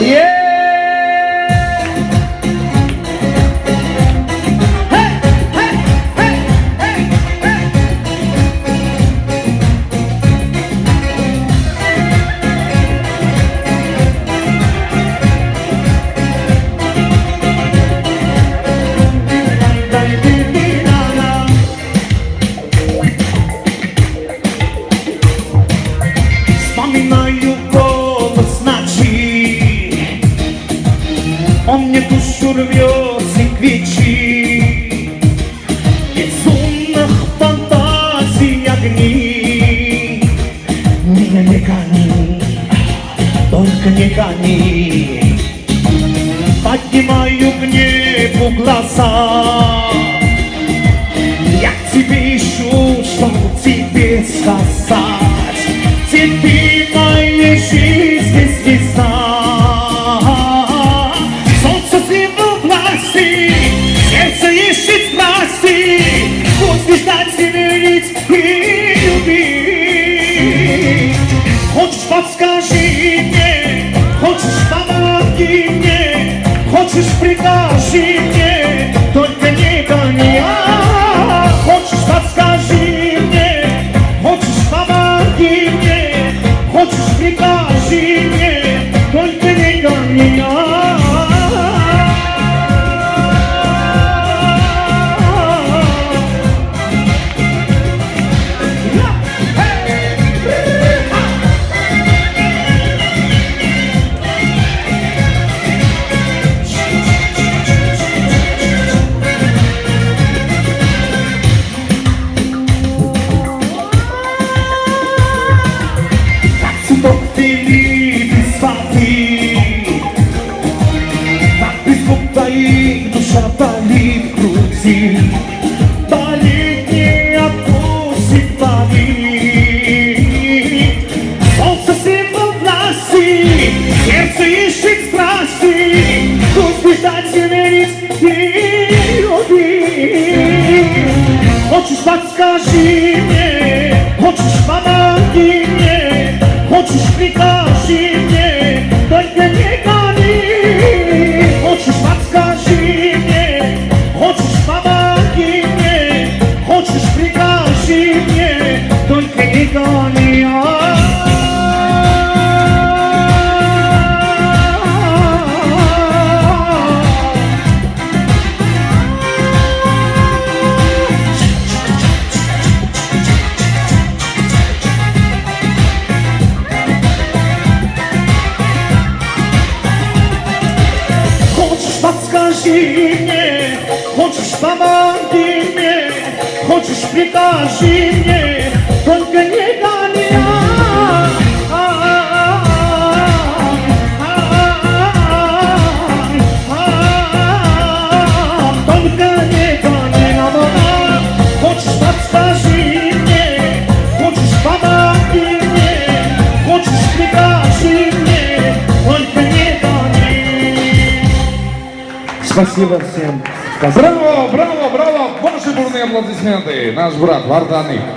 Yeah. Душу рвет и кричит Безумных фантазий огни. Меня не гони, только не гони. Поднимаю к небу глаза. Я к тебе ищу, что тебе сказать Ведь и любить Хочешь подскажи верить и любить Хочешь подскажи помоги мне, хочешь прикажи мне, только не гони. Гони, мама. Хочешь подскажи мне, хочешь помоги мне, хочешь прикажи мне, только не гони. Спасибо всем. Браво, браво, браво! Ваши бурные аплодисменты. Наш брат Варданик.